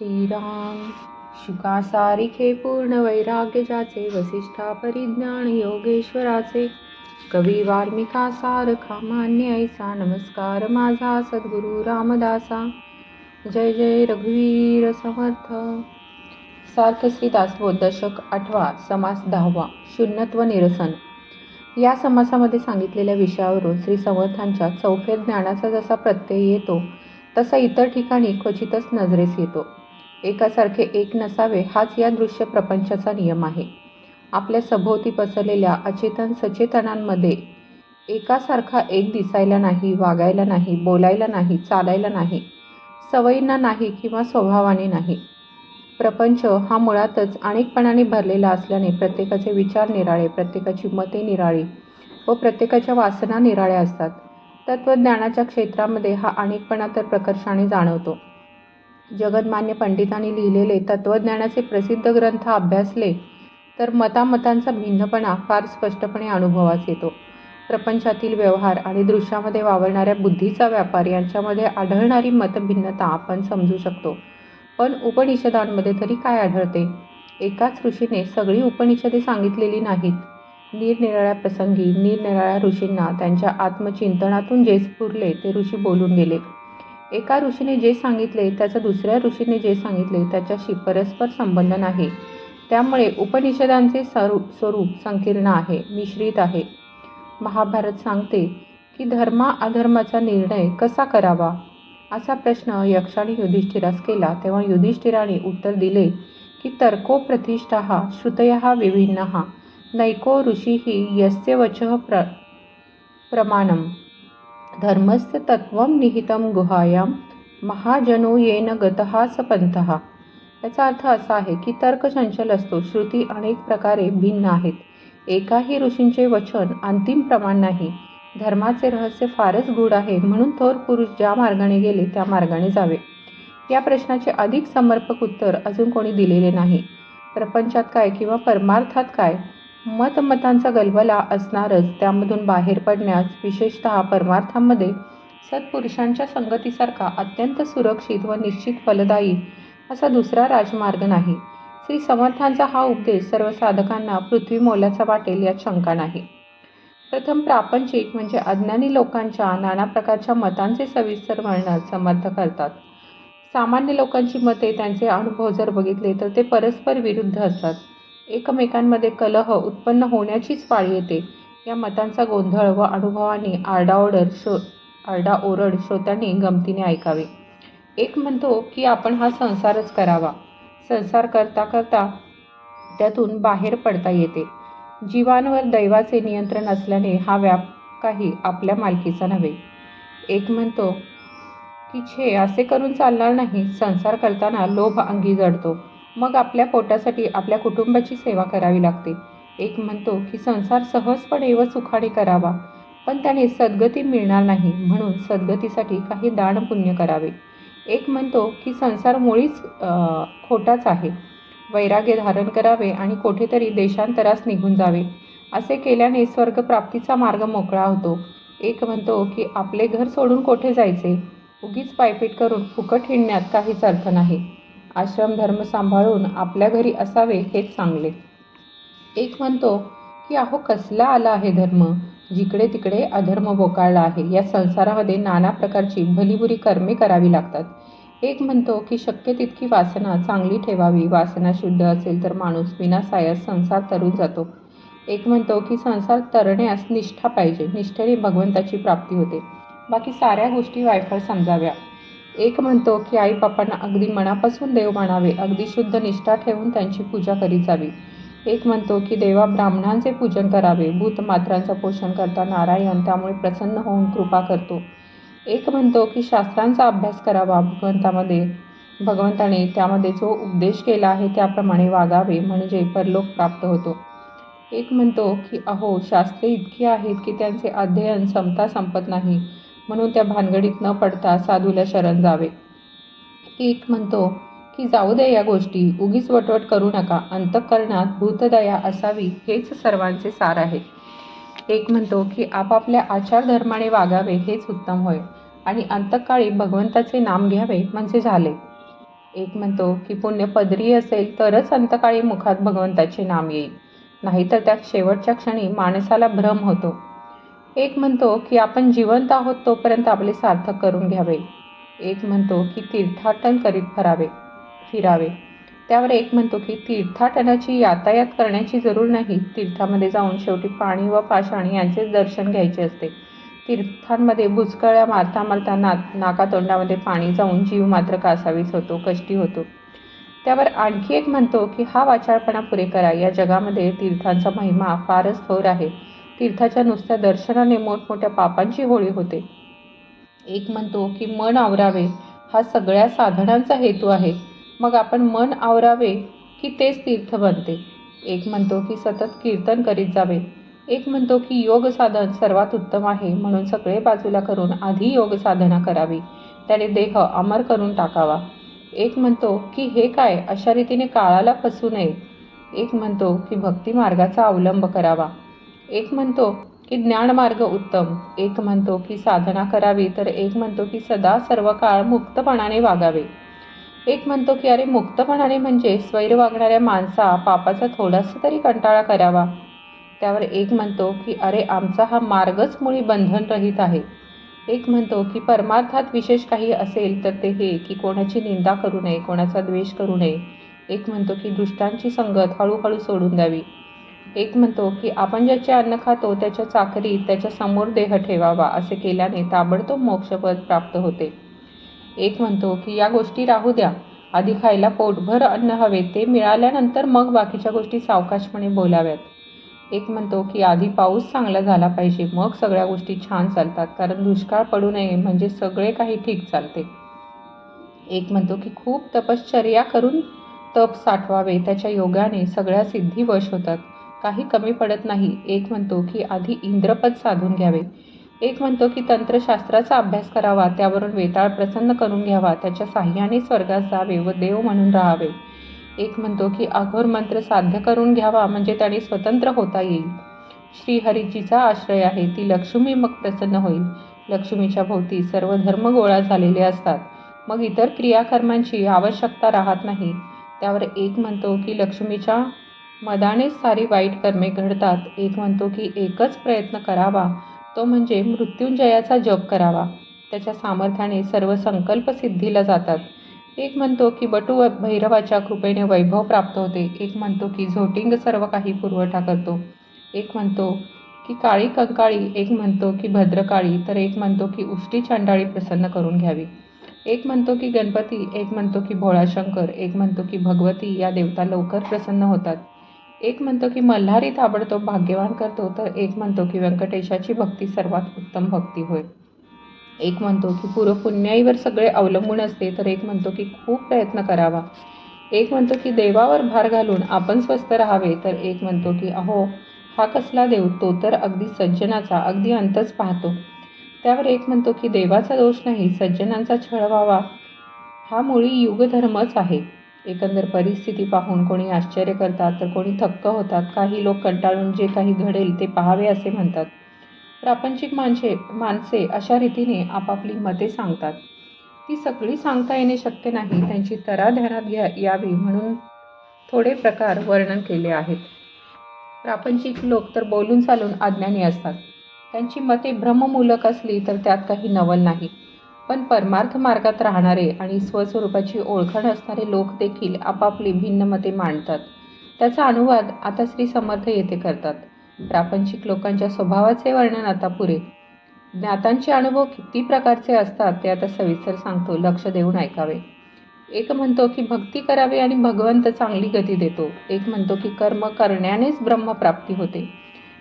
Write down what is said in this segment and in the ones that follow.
श्रीराम। शुकासारिखे पूर्ण वैराग्य ज्याचे वसिष्ठा परिज्ञान योगेश्वराचे। कवी वाल्मिका सारखा मान्य ऐसा नमस्कार माझा सद्गुरु रामदासा। जय जय रघुवीर समर्थ। सार्थ दासबोध दशक आठवा समास दहावा शून्यत्व निरसन। या समासामध्ये सांगितलेल्या विषयावरून श्री समर्थांच्या चौफेर ज्ञानाचा जसा प्रत्यय येतो तसा इतर ठिकाणी क्वचितच नजरेस येतो. एकासारखे एक नसावे हाच या दृश्य प्रपंचाचा नियम आहे. आपल्या सभोवती पसरलेल्या अचेतन सचेतनांमध्ये एकासारखा एक दिसायला नाही वागायला नाही बोलायला नाही चालायला नाही सवयींना नाही किंवा स्वभावाने नाही. प्रपंच हा मुळातच अनेकपणाने भरलेला असल्याने प्रत्येकाचे विचार निराळे प्रत्येकाची मते निराळी व प्रत्येकाच्या वासना निराळ्या असतात. तत्त्वज्ञानाच्या क्षेत्रामध्ये हा अनेकपणा तर प्रकर्षाने जाणवतो. जगन्मान्य पंडितांनी लिहिलेले तत्त्वज्ञानाचे प्रसिद्ध ग्रंथ अभ्यासले तर मतामतांचा भिन्नपणा फार स्पष्टपणे अनुभवास येतो. प्रपंचातील व्यवहार आणि दृश्यामध्ये वावरणाऱ्या बुद्धीचा व्यापार यांच्यामध्ये आढळणारी मतभिन्नता आपण समजू शकतो. पण उपनिषदांमध्ये तरी काय आढळते? एकाच ऋषीने सगळी उपनिषदे सांगितलेली नाहीत. निरनिराळ्या प्रसंगी निरनिराळ्या ऋषींना त्यांच्या आत्मचिंतनातून जे स्फुरले ते ऋषी बोलून गेले. एका ऋषीने जे सांगितले त्याचा दुसऱ्या ऋषीने जे सांगितले त्याच्याशी परस्पर संबंध नाही. त्यामुळे उपनिषदांचे स्वरूप स्वरूप संकीर्ण आहे मिश्रित आहे. महाभारत सांगते की धर्मा अधर्माचा निर्णय कसा करावा? असा प्रश्न यक्षाने युधिष्ठिरास केला. तेव्हा युधिष्ठिराने उत्तर दिले की तर्को प्रतिष्ठा श्रुतया विभिन्न नैको ऋषी यस्य वच प्र प्रमाणम. धर्मस्य तत्त्वं निहितं गुहायां महाजनो येन गतः स पंथः याचा अर्थ असा आहे की तर्क चंचल असतो श्रुती अनेक प्रकारे भिन्न आहेत. एकाही ऋषींचे वचन अंतिम प्रमाण नाही. धर्माचे रहस्य फारच गूढ आहे म्हणून थोर पुरुष ज्या मार्गाने गेले त्या मार्गाने जावे. या प्रश्नाचे अधिक समर्पक उत्तर अजून कोणी दिलेले नाही. प्रपंचात काय किंवा परमार्थात काय मतमतांचा गलबला असणारच त्यामधून बाहेर पडण्यास विशेषतः परमार्थामध्ये सत्पुरुषांच्या संगतीसारखा अत्यंत सुरक्षित व निश्चित फलदायी असा दुसरा राजमार्ग नाही. श्री समर्थांचा हा उपदेश सर्व साधकांना पृथ्वी मोलाचा वाटेल यात शंका नाही. प्रथम प्रापंचिक म्हणजे अज्ञानी लोकांच्या नाना प्रकारच्या मतांचे सविस्तर वर्णन समर्थ करतात. सामान्य लोकांची मते त्यांचे अनुभव जर बघितले तर ते परस्पर विरुद्ध असतात. एकमेकांमध्ये कलह उत्पन्न होण्याचीच पाळी येते. या मतांचा गोंधळ व अनुभवाने आरडाओरड शो आरडाओरड श्रोत्यांनी गमतीने ऐकावे. एक म्हणतो की आपण हा संसारच करावा. संसार करता करता त्यातून बाहेर पडता येते. जीवांवर दैवाचे नियंत्रण असल्याने हा व्याप काही आपल्या मालकीचा नव्हे. एक म्हणतो की छे असे करून चालणार नाही. संसार करताना लोभ अंगी जडतो. मग आपल्या पोटासाठी आपल्या कुटुंबाची सेवा करावी लागते. एक म्हणतो की संसार सहजपणे व सुखाने करावा. पण त्याने सद्गती मिळणार नाही म्हणून सद्गतीसाठी काही दान पुण्य करावे. एक म्हणतो की संसार मुळीच खोटाच आहे. वैराग्य धारण करावे आणि कुठेतरी देशांतरास निघून जावे. असे केल्याने स्वर्गप्राप्तीचा मार्ग मोकळा होतो. एक म्हणतो की आपले घर सोडून कोठे जायचे? उगीच पायपीट करून फुकट हिंडण्यात काहीच अर्थ नाही. आश्रम धर्म सांभाळून आपल्या घरी असावे हेच चांगले एक म्हणतो की अहो कसला आला आहे धर्म? जिकडे तिकडे अधर्म बोकाळला आहे. या संसारामध्ये नाना प्रकारची भलीबुरी कर्मे करावी लागतात. एक म्हणतो की शक्य तितकी वासना चांगली ठेवावी. वासना शुद्ध असेल तर माणूस विनासायास संसार तरून जातो. एक म्हणतो की संसार तरण्यास निष्ठा पाहिजे. निष्ठेने भगवंताची प्राप्ती होते. बाकी साऱ्या गोष्टी वायफळ समजाव्या. एक म्हणतो की आई बापांना अगदी मनापासून देव मानावे अगदी शुद्ध निष्ठा ठेवून त्यांची पूजा करीत जावी. एक म्हणतो की देवा ब्राह्मणांचे पूजन करावे भूतमात्रांचं पोषण करता नारायण त्यामुळे प्रसन्न होऊन कृपा करतो. एक म्हणतो की शास्त्रांचा अभ्यास करावा भगवंतामध्ये भगवंताने त्यामध्ये जो उपदेश केला आहे त्याप्रमाणे वागावे म्हणजे परलोक प्राप्त होतो. एक म्हणतो की अहो शास्त्रे इतकी आहेत की त्यांचे अध्ययन संपता संपत नाही. म्हणून त्या भानगडीत न पडता साधूला शरण जावे. एक म्हणतो की जाऊ दे या गोष्टी उगीच वटवट करू नका. अंतःकरणात भूतदया असावी हेच सर्वांचे सार आहे. एक म्हणतो की आपापल्या आचारधर्माने वागावे हेच उत्तम होय. आणि अंतकाळी भगवंताचे नाम घ्यावे म्हणजे झाले. एक म्हणतो की पुण्य पदरी असेल तरच अंतकाळी मुखात भगवंताचे नाम येईल. नाहीतर त्या शेवटच्या क्षणी माणसाला भ्रम होतो. एक म्हणतो की आपण जिवंत आहोत तोपर्यंत आपले सार्थक करून घ्यावे. एक म्हणतो की तीर्थाटन करीत फरावे फिरावे. त्यावर एक म्हणतो की तीर्थाटनाची यातायात करण्याची जरूर नाही. तीर्थामध्ये जाऊन शेवटी पाणी व पाषाण यांचेच दर्शन घ्यायचे असते. तीर्थांमध्ये भुजकळ्या मारता मारता ना नाकातोंडामध्ये पाणी जाऊन जीव मात्र कासावीस होतो कष्टी होतो. त्यावर आणखी एक म्हणतो की हा वाचाळपणा पुरे करा. या जगामध्ये तीर्थांचा महिमा फारच थोर आहे. तीर्थाच्या नुसत्या दर्शनाने मोठमोठ्या पापांची होळी होते. एक म्हणतो की मन आवरावे हा सगळ्या साधनांचा हेतू आहे. मग आपण मन आवरावे की तेच तीर्थ बनते. एक म्हणतो की सतत कीर्तन करीत जावे. एक म्हणतो की योग साधन सर्वात उत्तम आहे म्हणून सगळे बाजूला करून आधी योग साधना करावी. त्याने देह अमर करून टाकावा. एक म्हणतो की हे काय? अशा रीतीने काळाला फसू नये. एक म्हणतो की भक्ती मार्गाचा अवलंब करावा. एक म्हणतो की ज्ञानमार्ग उत्तम. एक म्हणतो की साधना करावी तर एक म्हणतो की सदा सर्व काळ मुक्तपणाने वागावे. एक म्हणतो की अरे मुक्तपणाने म्हणजे स्वैर वागणाऱ्या माणसा पापाचा थोडासा तरी कंटाळा करावा. त्यावर एक म्हणतो की अरे आमचा हा मार्गच मुळी बंधनरहित आहे. एक म्हणतो की परमार्थात विशेष काही असेल तर ते हे की कोणाची निंदा करू नये कोणाचा द्वेष करू नये. एक म्हणतो की दुष्टांची संगत हळूहळू सोडून द्यावी. एक म्हणतो की आपण ज्याचे अन्न खातो त्याच्या चाकरीत त्याच्यासमोर देह ठेवावा असे केल्याने ताबडतोब मोक्षपद प्राप्त होते. एक म्हणतो की या गोष्टी राहू द्या. आधी खायला पोटभर अन्न हवे ते मिळाल्यानंतर मग बाकीच्या गोष्टी सावकाशपणे बोलाव्यात. एक म्हणतो की आधी पाऊस चांगला झाला पाहिजे मग सगळ्या गोष्टी छान चालतात कारण दुष्काळ पडू नये म्हणजे सगळे काही ठीक चालते. एक म्हणतो की खूप तपश्चर्या करून तप साठवावे त्याच्या योगाने सगळ्या सिद्धी वश होतात. काही कमी पडत नाही. एक म्हणतो की आधी इंद्रपद साधून घ्यावे. एक म्हणतो की तंत्रशास्त्राचा अभ्यास करावा त्यावरून वेताळ प्रसन्न करून घ्यावा त्याच्या साह्याने स्वर्गात जावे व देव म्हणून राहावे. एक म्हणतो की अघोर मंत्र साध्य करून घ्यावा म्हणजे त्याने स्वतंत्र होता येईल. श्रीहरिजीचा आश्रय आहे ती लक्ष्मी मग प्रसन्न होईल. लक्ष्मीच्या भोवती सर्व धर्म गोळा झालेले असतात. मग इतर क्रियाकर्मांची आवश्यकता राहत नाही. त्यावर एक म्हणतो की लक्ष्मीच्या मदानेच सारी वाईट कर्मे घडतात. एक म्हणतो की एकच प्रयत्न करावा. तो म्हणजे मृत्युंजयाचा जप करावा. त्याच्या सामर्थ्याने सर्व संकल्प सिद्धीला जातात. एक म्हणतो की बटू भैरवाच्या कृपेने वैभव प्राप्त होते. एक म्हणतो की झोटिंग सर्व काही पुरवठा करतो. एक म्हणतो की काळी कंकाळी. एक म्हणतो की भद्रकाळी. तर एक म्हणतो की उष्टी चांडाळी प्रसन्न करून घ्यावी. एक म्हणतो की गणपती. एक म्हणतो की भोळाशंकर. एक म्हणतो की भगवती. या देवता लवकर प्रसन्न होतात. एक म्हणतो की मल्हारी ताबडतोब भाग्यवान करतो तर एक म्हणतो की व्यंकटेशाची भक्ती सर्वात उत्तम भक्ती होय. एक म्हणतो की पुण्यांवर सगळे अवलंबून असते तर एक म्हणतो की खूप प्रयत्न करावा. एक म्हणतो की देवावर भार घालून आपण स्वस्त राहावे तर एक म्हणतो की अहो हा कसला देव तो तर अगदी सज्जनाचा अगदी अंतच पाहतो. त्यावर एक म्हणतो की देवाचा दोष नाही सज्जनांचा छळ व्हावा. हा मुळी युगधर्मच आहे. एकंदर परिस्थिती पाहून कोणी आश्चर्य करतात तर कोणी थक्क होतात. काही लोक कंटाळून जे काही घडेल ते पाहावे असे म्हणतात. प्रापंचिक माणसे माणसे अशा रीतीने आपापली मते सांगतात. ती सगळी सांगता येणे शक्य नाही. त्यांची तरा ध्यानात घ्या यावी म्हणून थोडे प्रकार वर्णन केले आहेत. प्रापंचिक लोक तर बोलून चालून अज्ञानी असतात. त्यांची मते भ्रममूलक असली तर त्यात काही नवल नाही. पण परमार्थ मार्गात राहणारे आणि स्वस्वरूपाची ओळखण असणारे लोक देखील आपापली भिन्न मते मांडतात. त्याचा अनुवाद आता श्री समर्थ येथे करतात. प्रापंचिक लोकांच्या स्वभावाचे वर्णन आता पुरे. ज्ञातांचे अनुभव किती प्रकारचे असतात ते आता सविस्तर सांगतो लक्ष देऊन ऐकावे. एक म्हणतो की भक्ती करावी आणि भगवंत चांगली गती देतो. एक म्हणतो की कर्म करण्यानेच ब्रह्मप्राप्ती होते.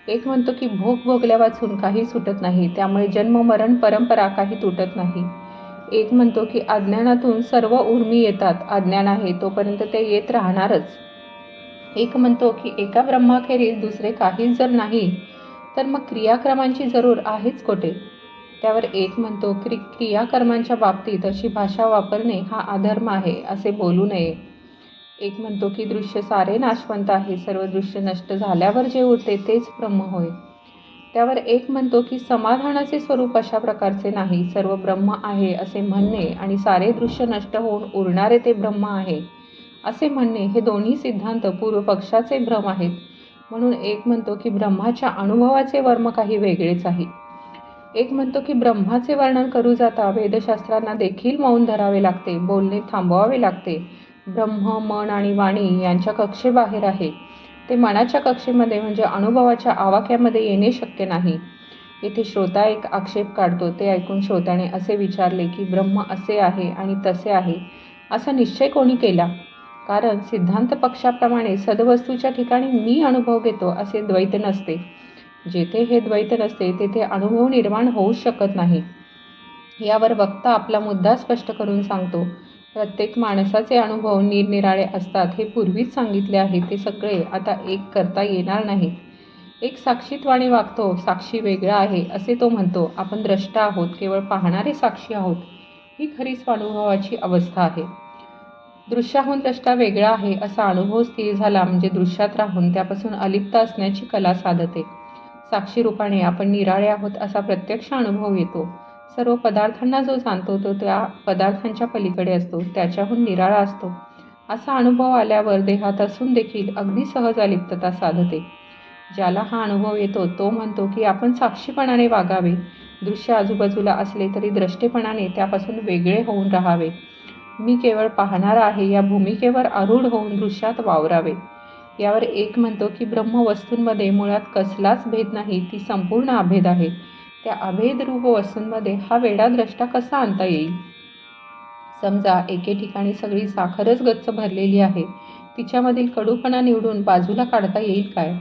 एक म्हणतो की भोग भोगल्या वाचून काही सुटत नाही त्यामुळे जन्ममरण परंपरा काही तुटत नाही. एक म्हणतो की अज्ञानातून सर्व उर्मी येतात अज्ञान आहे तोपर्यंत ते येत राहणारच. एक म्हणतो की एका ब्रह्माखेरीज दुसरे काहीच जर नाही तर मग क्रियाक्रमांची जरूर आहेच कोठे? त्यावर एक म्हणतो क्रि क्रियाकर्मांच्या बाबतीत अशी भाषा वापरणे हा अधर्म आहे असे बोलू नये. एक म्हणतो की दृश्य सारे नाशवंत आहे. सर्व दृश्य नष्ट झाल्यावर जे उरते तेच ब्रह्म होय. त्यावर एक म्हणतो की समाधानाचे स्वरूप अशा प्रकारचे नाही. सर्व ब्रह्म आहे असे म्हणणे आणि सारे दृश्य नष्ट होऊन उरणारे ते ब्रह्म आहे. असे म्हणणे हे दोन्ही सिद्धांत पूर्व पक्षाचे भ्रम आहेत. म्हणून एक म्हणतो की ब्रह्माच्या अनुभवाचे वर्म काही वेगळेच आहे. एक म्हणतो की ब्रह्माचे वर्णन करू जाता वेदशास्त्रांना देखील मौन धरावे लागते. बोलणे थांबवावे लागते. ब्रह्म मन आणि वाणी यांच्या कक्षेबाहेर आहे. ते मनाच्या कक्षेमध्ये म्हणजे अनुभवाच्या आवाक्यामध्ये येणे शक्य नाही. इथे श्रोता एक आक्षेप काढतो. ते ऐकून श्रोत्याने असे विचारले की ब्रह्म असे आहे आणि तसे आहे. असा निश्चय कोणी केला? कारण सिद्धांत पक्षाप्रमाणे सदवस्तूच्या ठिकाणी मी अनुभव घेतो असे द्वैत नसते. जेथे हे द्वैत नसते तेथे अनुभव निर्माण होऊ शकत नाही. यावर वक्ता आपला मुद्दा स्पष्ट करून सांगतो. प्रत्येक माणसाचे अनुभव निरनिराळे असतात हे पूर्वीच सांगितले आहे ते सगळे आता एक करता येणार नाहीत. एक साक्षीत्वाने वागतो साक्षी वेगळा आहे असे तो म्हणतो आपण द्रष्टा आहोत केवळ पाहणारे साक्षी आहोत ही खरीच अनुभवाची अवस्था आहे. दृश्याहून द्रष्टा वेगळा आहे असा अनुभव स्थिर झाला म्हणजे दृश्यात राहून त्यापासून अलिप्त असण्याची कला साधते. साक्षी रूपाने आपण निराळे आहोत असा प्रत्यक्ष अनुभव येतो. सर्व पदार्थांना जो जाणतो तो त्या पदार्थांच्या पलीकडे असतो त्याच्याहून निराळा असतो. असा अनुभव आल्यावर देहात असून देखील अगदी सहज अलिप्तता साधते. ज्याला हा अनुभव येतो तो म्हणतो की आपण साक्षीपणाने वागावे. दृश्य आजूबाजूला असले तरी द्रष्टेपणाने त्यापासून वेगळे होऊन राहावे. मी केवळ पाहणारा आहे या भूमिकेवर आरूढ होऊन दृश्यात वावरावे. यावर एक म्हणतो की ब्रह्मवस्तूंमध्ये मुळात कसलाच भेद नाही ती संपूर्ण अभेद आहे. त्या अभेदरूप वस्तूंमध्ये हा वेडा द्रष्टा कसा आणता येईल? समजा एके ठिकाणी सगळी साखरच गच्च भरलेली आहे तिच्यामधील कडूपणा निवडून बाजूला काढता येईल काय?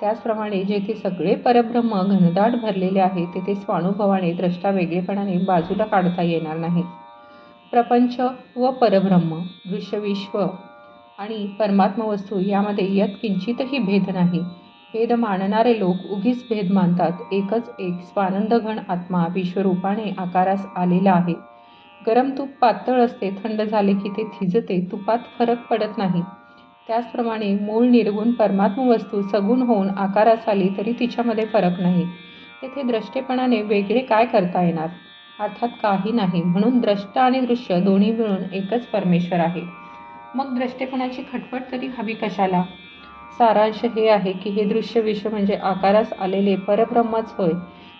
त्याचप्रमाणे जेथे सगळे परब्रह्म घनदाट भरलेले आहे तेथे स्वानुभवाने द्रष्टा वेगळेपणाने बाजूला काढता येणार नाही. प्रपंच व परब्रह्म दृश्यविश्व आणि परमात्मवस्तू यामध्ये यत किंचितही भेद नाही. भेद मानणारे लोक उगीच भेद मानतात. एकच एक स्वानंदघन आत्मा विश्वरूपाने आकारास आलेला आहे. गरम तूप पातळ असते थंड झाले की ते थिजते तुपात फरक पडत नाही. त्याचप्रमाणे मूळ निर्गुण परमात्म वस्तू सगुण होऊन आकारास आली तरी तिच्यामध्ये फरक नाही. तेथे द्रष्टेपणाने वेगळे काय करता येणार? अर्थात काही नाही. म्हणून द्रष्ट आणि दृश्य दोन्ही मिळून एकच परमेश्वर आहे. मग द्रष्टेपणाची खटपट तरी हवी कशाला? सारांश हे आहे की हे दृश्य विश्व म्हणजे आकारास आलेले परब्रह्मच होय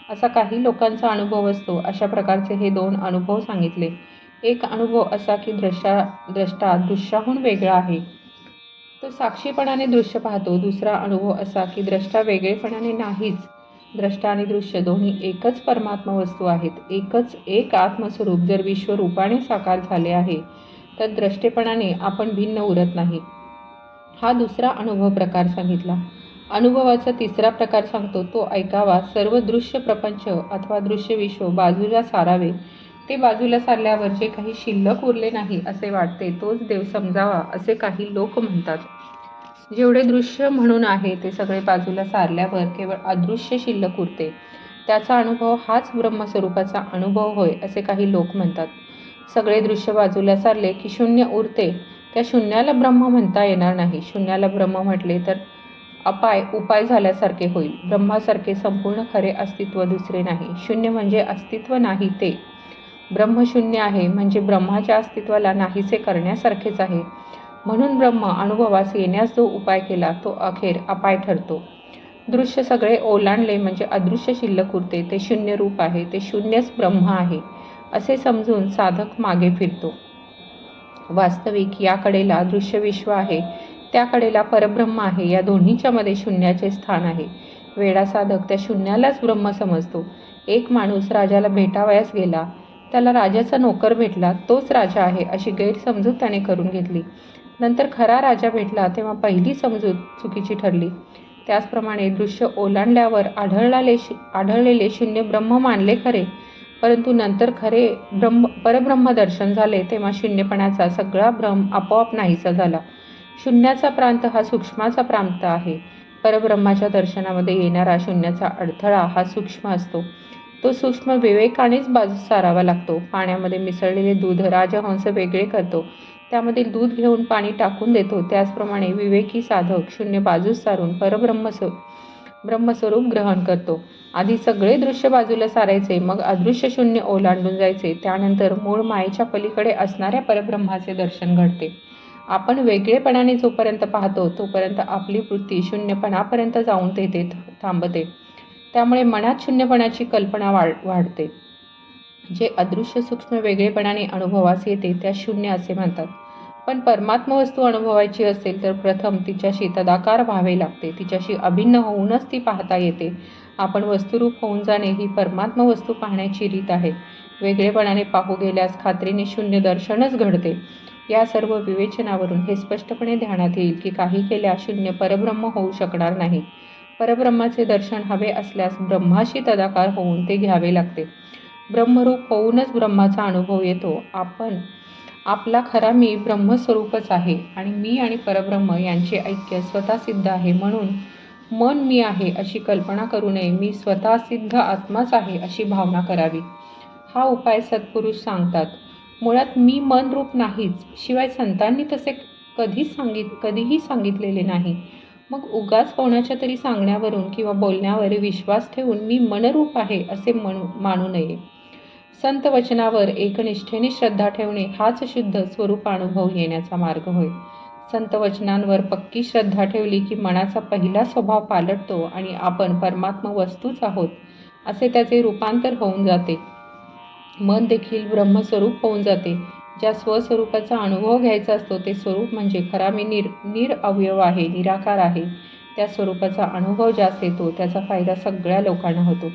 असा काही लोकांचा अनुभव असतो. अशा प्रकारचे हे दोन अनुभव सांगितले. एक अनुभव असा की दृश्या द्रष्टा दृश्याहून वेगळा आहे. तो साक्षीपणाने दृश्य पाहतो. दुसरा अनुभव असा की द्रष्टा वेगळेपणाने नाहीच. द्रष्टा आणि दृश्य दोन्ही एकच परमात्मा वस्तू आहेत. एकच एक आत्मस्वरूप जर विश्वरूपाने साकार झाले आहे तर द्रष्टेपणाने आपण भिन्न उरत नाही. हा दुसरा अनुभव प्रकार सांगितला. अनुभवाचा तिसरा प्रकार सांगतो तो ऐकावा. सर्व दृश्य प्रपंच अथवा दृश्य विश्व बाजूला सारावे. ते बाजूला सारल्यावर जे काही शिल्लक उरले नाही असे वाटते तोच देव समजावा असे काही लोक म्हणतात. जेवढे दृश्य म्हणून आहे ते सगळे बाजूला सारल्यावर केवळ अदृश्य शिल्लक उरते. त्याचा अनुभव हाच ब्रह्मस्वरूपाचा अनुभव होय असे काही लोक म्हणतात. सगळे दृश्य बाजूला सारले की शून्य उरते. त्या शून्याला ब्रह्म म्हणता येणार नाही. शून्याला ब्रह्म म्हटले तर अपाय उपाय झाल्यासारखे होईल. ब्रह्मासारखे संपूर्ण खरे अस्तित्व दुसरे नाही. शून्य म्हणजे अस्तित्व नाही ते. ब्रह्मशून्य आहे म्हणजे ब्रह्माच्या अस्तित्वाला नाहीसे करण्यासारखेच आहे. म्हणून ब्रह्म अनुभवास येण्यास जो उपाय केला तो अखेर अपाय ठरतो. दृश्य सगळे ओलांडले म्हणजे अदृश्य शिल्लक उरते. ते शून्य रूप आहे. ते शून्यच ब्रह्म आहे असे समजून साधक मागे फिरतो. वास्तविक या कडेला दृश्यविश्व आहे. त्या कडेला परब्रह्म आहे. या दोन्हीच्या मध्ये शून्याचे स्थान आहे. वेडा साधक त्या शून्यालाच ब्रह्म समजतो. एक माणूस राजाला भेटावयास गेला. त्याला राजाचा नोकर भेटला. तोच राजा आहे अशी गैरसमजूत त्याने करून घेतली. नंतर खरा राजा भेटला तेव्हा पहिली समजूत चुकीची ठरली. त्याचप्रमाणे दृश्य ओलांडल्यावर आढळलेले आढळलेले शून्य ब्रह्म मानले खरे. परंतु नंतर खरे ब्रह्म परब्रह्म दर्शन झाले तेव्हा शून्यपणाचा सगळा भ्रम आपोआप नाहीसा झाला. शून्याचा प्रांत हा सूक्ष्माचा प्रांत आहे. परब्रह्माच्या दर्शनामध्ये येणारा शून्याचा अडथळा हा सूक्ष्म असतो. तो सूक्ष्म विवेकानेच बाजू सारावा लागतो. पाण्यामध्ये मिसळलेले दूध राजहंस वेगळे करतो. त्यामधील दूध घेऊन पाणी टाकून देतो. त्याचप्रमाणे विवेकी साधक शून्य बाजूस सारून परब्रह्म ब्रह्मस्वरूप ग्रहण करतो. आधी सगळे दृश्य बाजूला सारायचे मग अदृश्य शून्य ओलांडून जायचे. त्यानंतर मूळ मायेच्या पलीकडे असणाऱ्या परब्रह्माचे दर्शन घडते. आपण वेगळेपणाने जोपर्यंत पाहतो तोपर्यंत आपली वृत्ती शून्यपणापर्यंत जाऊन तेथे थांबते. त्यामुळे मनात शून्यपणाची कल्पना वाढ वाढते. जे अदृश्य सूक्ष्म वेगळेपणाने अनुभवास येते त्या शून्य असे म्हणतात. पण परमात्म वस्तू अनुभवायची असेल तर प्रथम तिच्याशी तदाकार व्हावे लागते. तिच्याशी अभिन्न होऊनच ती पाहता येते. आपण वस्तुरूप होऊन जाणे ही परमात्म वस्तू पाहण्याची रीत आहे. वेगळेपणाने पाहू गेल्यास खात्रीने शून्य दर्शनच घडते. या सर्व विवेचनावरून हे स्पष्टपणे ध्यानात येईल की काही केल्यास शून्य परब्रह्म होऊ शकणार नाही. परब्रह्माचे दर्शन हवे असल्यास ब्रह्माशी तदाकार होऊन ते घ्यावे लागते. ब्रह्मरूप होऊनच ब्रह्माचा अनुभव येतो. आपण आपला खरा मी ब्रह्मस्वरूपच आहे आणि मी आणि परब्रह्म यांचे ऐक्य स्वतः सिद्ध आहे म्हणून मन मी आहे अशी कल्पना करू नये मी स्वतः सिद्ध आत्माच आहे अशी भावना करावी. हा उपाय सत्पुरुष सांगतात. मुळात मी मन रूप नाहीच शिवाय संतांनी तसे कधीच सांगित कधीही सांगितलेले नाही. मग उगाच कोणाच्या तरी सांगण्यावरून किंवा बोलण्यावर विश्वास ठेवून मी मनरूप आहे असे म्हणू मानू नये. संत वचनावर एकनिष्ठेने श्रद्धा ठेवणे हाच शुद्ध स्वरूप अनुभव येण्याचा मार्ग होय. संत वचनांवर पक्की श्रद्धा ठेवली की मनाचा पहिला स्वभाव पालटतो आणि आपण परमात्म वस्तूच आहोत असे त्याचे रूपांतर होऊन जाते. मन देखील ब्रह्मस्वरूप होऊन जाते. ज्या स्वस्वरूपाचा अनुभव घ्यायचा असतो ते स्वरूप म्हणजे खरा मी निर निरअवयव आहे निराकार आहे. त्या स्वरूपाचा अनुभव ज्यास येतो त्याचा फायदा सगळ्या लोकांना होतो.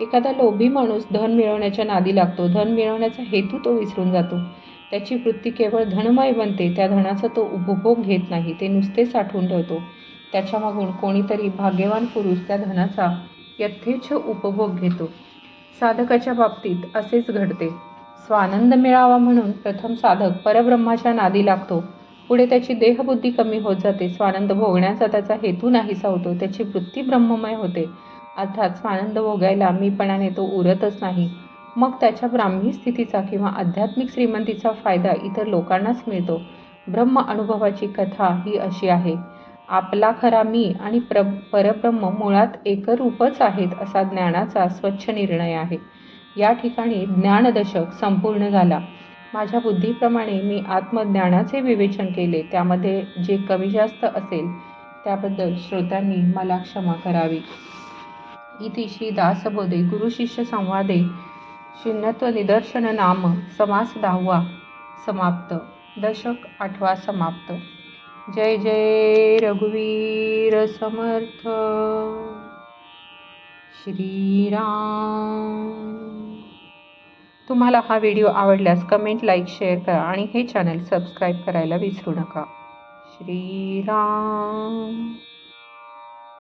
एखादा लोभी माणूस धन मिळवण्याच्या नादी लागतो. धन मिळवण्याचा हेतू तो विसरून जातो. त्याची वृत्ती केवळ धनमय बनते. त्या धनाचा तो उपभोग घेत नाही. ते नुसते साठवून ठेवतो. त्याच्या मागून कोणीतरी भाग्यवान पुरुष त्या धनाचा यथेच्छ उपभोग घेतो. साधकाच्या बाबतीत असेच घडते. स्वानंद मिळावा म्हणून प्रथम साधक परब्रह्माच्या नादी लागतो. पुढे त्याची देहबुद्धी कमी होत जाते. स्वानंद भोगण्याचा त्याचा हेतू नाहीसा होतो. त्याची वृत्ती ब्रह्ममय होते. अर्थात स्वानंद भोगायला मीपणाने तो उरतच नाही. मग त्याच्या ब्राह्मी स्थितीचा किंवा आध्यात्मिक श्रीमंतीचा फायदा इतर लोकांनाच मिळतो. ब्रह्म अनुभवाची कथा ही अशी आहे. आपला खरा मी आणि प्र परब्रह्म मुळात एकरूपच आहेत असा ज्ञानाचा स्वच्छ निर्णय आहे. या ठिकाणी ज्ञानदशक संपूर्ण झाला. माझ्या बुद्धीप्रमाणे मी आत्मज्ञानाचे विवेचन केले. त्यामध्ये जे कमी जास्त असेल त्याबद्दल श्रोत्यांनी मला क्षमा करावी. इति श्री दासबोधे गुरुशिष्य संवादे शून्यत्व निदर्शन नाम समास दहावा समाप्त. दशक आठवा समाप्त. जय जय रघुवीर समर्थ. श्रीराम. तुम्हाला हा व्हिडिओ आवडल्यास कमेंट लाईक शेअर करा आणि हे चॅनल सबस्क्राईब करायला विसरू नका. श्रीराम.